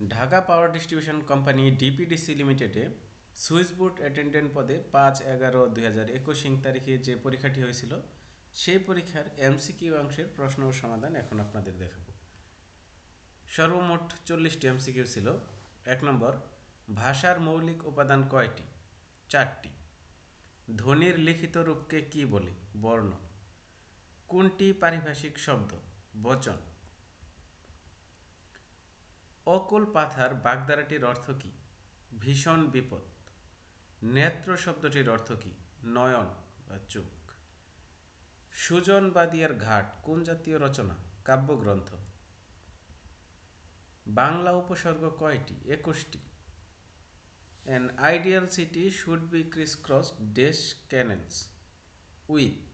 Dhaka power distribution company DPDC লিমিটেডে switch board attendant পদে পাঁচ এগারো দুই হাজার একুশ ইং তারিখে যে পরীক্ষাটি হয়েছিল, সেই পরীক্ষার এমসিকিউ অংশের প্রশ্ন ও সমাধান এখন আপনাদের দেখাবো। সর্বমোট চল্লিশটি এমসিকিউ ছিল। এক নম্বর, ভাষার মৌলিক উপাদান কয়টি? চারটি। ধ্বনির লিখিত রূপকে কি বলে? বর্ণ। কোনটি পারিভাষিক শব্দ? বচন। অকুল পাথার বাগদারাটির অর্থ কী? ভীষণ বিপদ। নেত্র শব্দটির অর্থ কী? নয়ন বা চোখ। সুজন বাদিয়ার ঘাট কোন জাতীয় রচনা? কাব্যগ্রন্থ। বাংলা উপসর্গ কয়টি? একুশটি। An ideal city should be criss cross dress canals with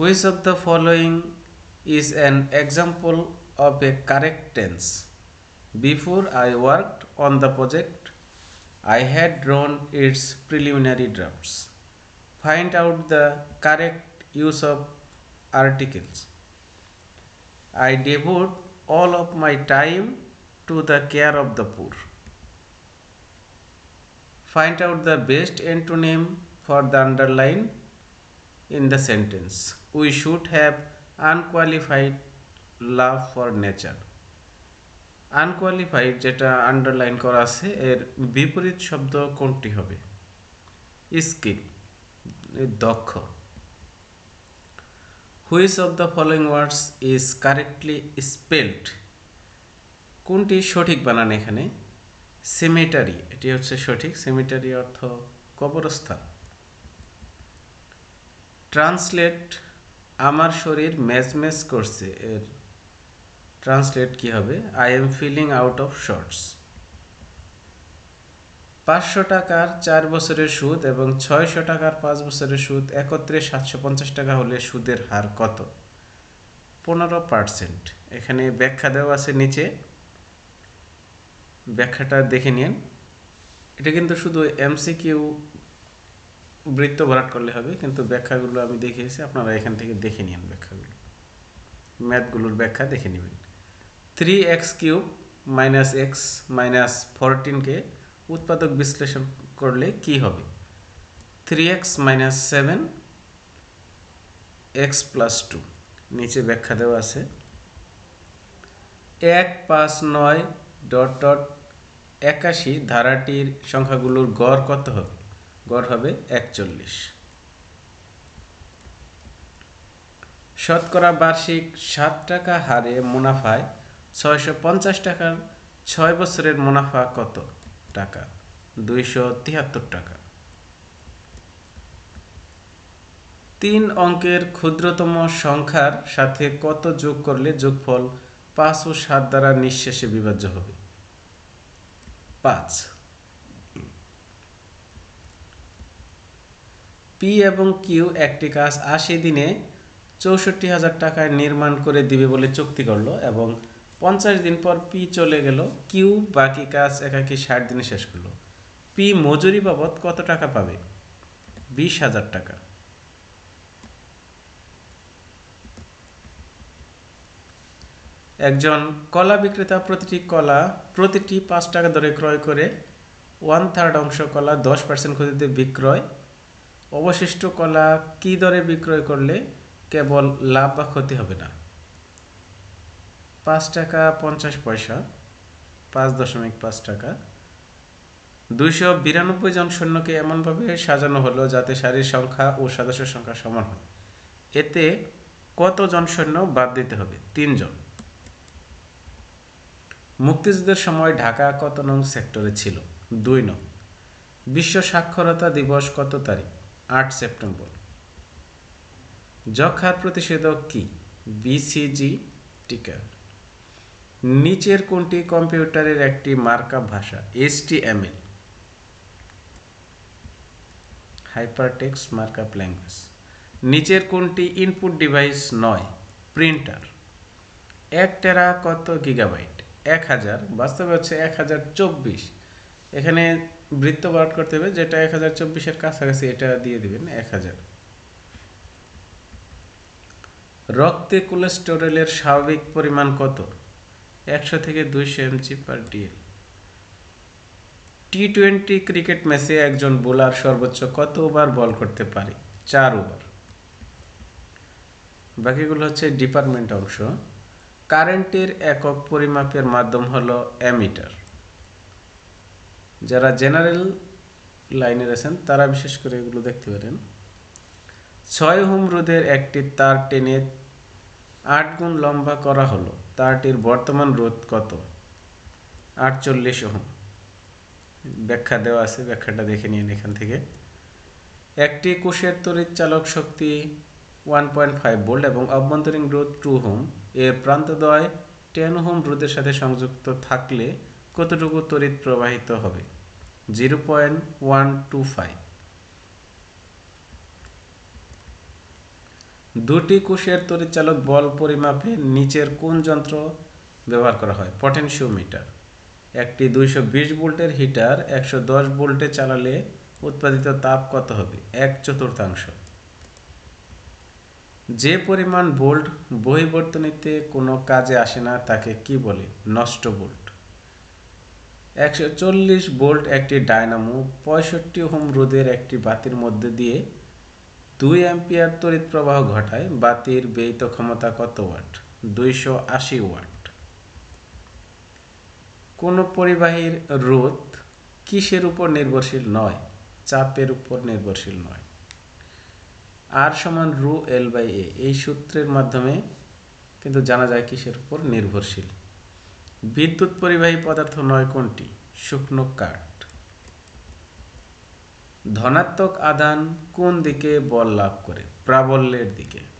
Which of the following is an example of a correct tense? Before I worked on the project, I had drawn its preliminary drafts. Find out the correct use of articles. I devote all of my time to the care of the poor. Find out the best antonym for the underline in the sentence. We should have unqualified love for nature unqualified যেটা underline করা আছে, এর বিপরীত শব্দ কোনটি হবে? Skill দক্ষ। Which of the following words is correctly spelled কোনটি সঠিক বানান এখানে? সেমেটারি এটি হচ্ছে সঠিক। সেমেটারি অর্থ কবরস্থান। ট্রান্সলেট আমার শরীর ম্যাচ ম্যাচ করছে। এর ট্রান্সলেট কি হবে? I am feeling out of shorts পাঁচশো টাকার চার বছরের সুদ এবং ছয়শো টাকার পাঁচ বছরের সুদ একত্রে সাতশো পঞ্চাশ টাকা হলে সুদের হার কত? পনেরো পার্সেন্ট। এখানে ব্যাখ্যা দেওয়া আছে নিচে। ব্যাখ্যাটা দেখে নিন। এটা কিন্তু শুধু এমসিকিউ বৃত্ত ভরাট করলে হবে, কিন্তু ব্যাখ্যাগুলো আমি দেখিয়েছি, আপনারা এখান থেকে দেখে নিন ব্যাখ্যাগুলো। ম্যাথগুলোর ব্যাখ্যা দেখে নেবেন। Three x cube minus x minus ফোরটিনকে উৎপাদক বিশ্লেষণ করলে কি হবে? Three x minus seven x plus two নিচে ব্যাখ্যা দেওয়া আছে। এক পাঁচ নয় ডট ডট একাশি ধারাটির সংখ্যাগুলোর গড় কত হবে? গড় হবে একচল্লিশ। শতকরা বার্ষিক সাত টাকা হারে মুনাফায় ছয়শো পঞ্চাশ টাকার ছয় বছরের মুনাফা কত টাকা? দুইশো তিয়াত্তর টাকা। তিন অঙ্কের ক্ষুদ্রতম সংখ্যার সাথে কত যোগ করলে যোগফল পাঁচ ও সাত দ্বারা নিঃশেষে বিভাজ্য হবে? পাঁচ। পি এবং কিউ একটি কাজ আশি দিনে চৌষট্টি হাজার টাকায় নির্মাণ করে দিবে বলে চুক্তি করল এবং পঞ্চাশ দিন পর পি চলে গেল। কিউ বাকি কাজ একাকি ষাট দিনে শেষ করল। পি মজুরি বাবদ কত টাকা পাবে? বিশ হাজার টাকা। একজন কলা বিক্রেতা প্রতিটি কলা, প্রতিটি পাঁচ টাকা দরে ক্রয় করে ওয়ান থার্ড অংশ কলা দশ পার্সেন্ট ক্ষতিতে বিক্রয়। অবশিষ্ট কলা কী দরে বিক্রয় করলে কেবল লাভ বা ক্ষতি হবে না? পাঁচ টাকা পঞ্চাশ পয়সা, পাঁচ দশমিক পাঁচ টাকা। দুইশো বিরানব্বই জন সৈন্যকে এমনভাবে সাজানো হলো যাতে সারির সংখ্যা ও সদস্যের সংখ্যা সমান হয়। এতে কতজন সৈন্য বাদ দিতে হবে? তিনজন। মুক্তিযুদ্ধের সময় ঢাকা কত নং সেক্টরে ছিল? দুই নং। বিশ্ব সাক্ষরতা দিবস কত তারিখ? আট সেপ্টেম্বর। যক্ষার প্রতিষেধক কি? বিসিজি টিকা নিচের কোনটি কম্পিউটারের একটি মার্কআপ ভাষা? এসটিএমএল হাইপারটেক্স মার্কআপ ল্যাঙ্গুয়েজ নিচের কোনটি ইনপুট ডিভাইস নয়? প্রিন্টার এক টেরা কত গিগাবাইট এক হাজার। বাস্তবে হচ্ছে এক হাজার চব্বিশ। এখানে বৃত্ত বার করতে হবে, যেটা এক হাজার চব্বিশের কাছাকাছি, এটা দিয়ে দিবেন এক হাজার। রক্তে কোলেস্টেরলের স্বাভাবিক পরিমাণ কত? একশো থেকে দুইশো mg per dl T twenty cricket ম্যাচে একজন বোলার সর্বোচ্চ কত ওভার বল করতে পারে? চার ওভার বাকিগুলো হচ্ছে ডিপার্টমেন্ট অংশ। কারেন্টের একক পরিমাপের মাধ্যম হলো অ্যামিটার যারা জেনারেল লাইনের আছেন তারা বিশেষ করে এগুলো দেখতে পারেন। ছয় হোম রোধের একটি তার টেনে আট গুণ লম্বা করা হলো। তারটির বর্তমান রোধ কত? আটচল্লিশ ওহম। ব্যাখ্যা দেওয়া আছে, ব্যাখ্যাটা দেখে নিন এখান থেকে। একটি কোষের তড়িৎ চালক শক্তি ওয়ান পয়েন্ট ফাইভ ভোল্ট এবং অভ্যন্তরীণ রোধ টু হোম এর প্রান্তদ্বয় টেন হোম রোধের সাথে সংযুক্ত থাকলে কতটুকু তড়িৎ প্রবাহিত হবে? Zero point one two five. দুটি কোষের তড়িৎচালক বল পরিমাপে নিচের কোন যন্ত্র ব্যবহার করা হয়? পটেনশিওমিটার একটি দুইশো বিশ ভোল্টের হিটার একশো দশ ভোল্টে চালালে উৎপাদিত তাপ কত হবে? এক চতুর্থাংশ। যে পরিমাণ ভোল্ট বহিবর্তনীতে কোনো কাজে আসে না, তাকে কি বলে? নষ্ট ভোল্ট। একশো চল্লিশ ভোল্ট একটি ডায়নামো পঁয়ষট্টি হোম রোদের একটি বাতির মধ্যে দিয়ে দুই অ্যাম্পিয়ার তড়িৎ প্রবাহ ঘটায়, বাতির ব্যয়িত ক্ষমতা কত ওয়াট? দুইশো আশি ওয়াট। কোনো পরিবাহীর রোধ কিসের উপর নির্ভরশীল নয়? চাপের উপর নির্ভরশীল নয়। আর সমান রু এল বাই এ, এই সূত্রের মাধ্যমে কিন্তু জানা যায় কিসের উপর নির্ভরশীল। বিদ্যুৎ পরিবাহী পদার্থ নয় কোনটি? শুকনো কাঠ। ধনাত্মক আধান কোন দিকে বল লাভ করে? প্রাবল্যের দিকে।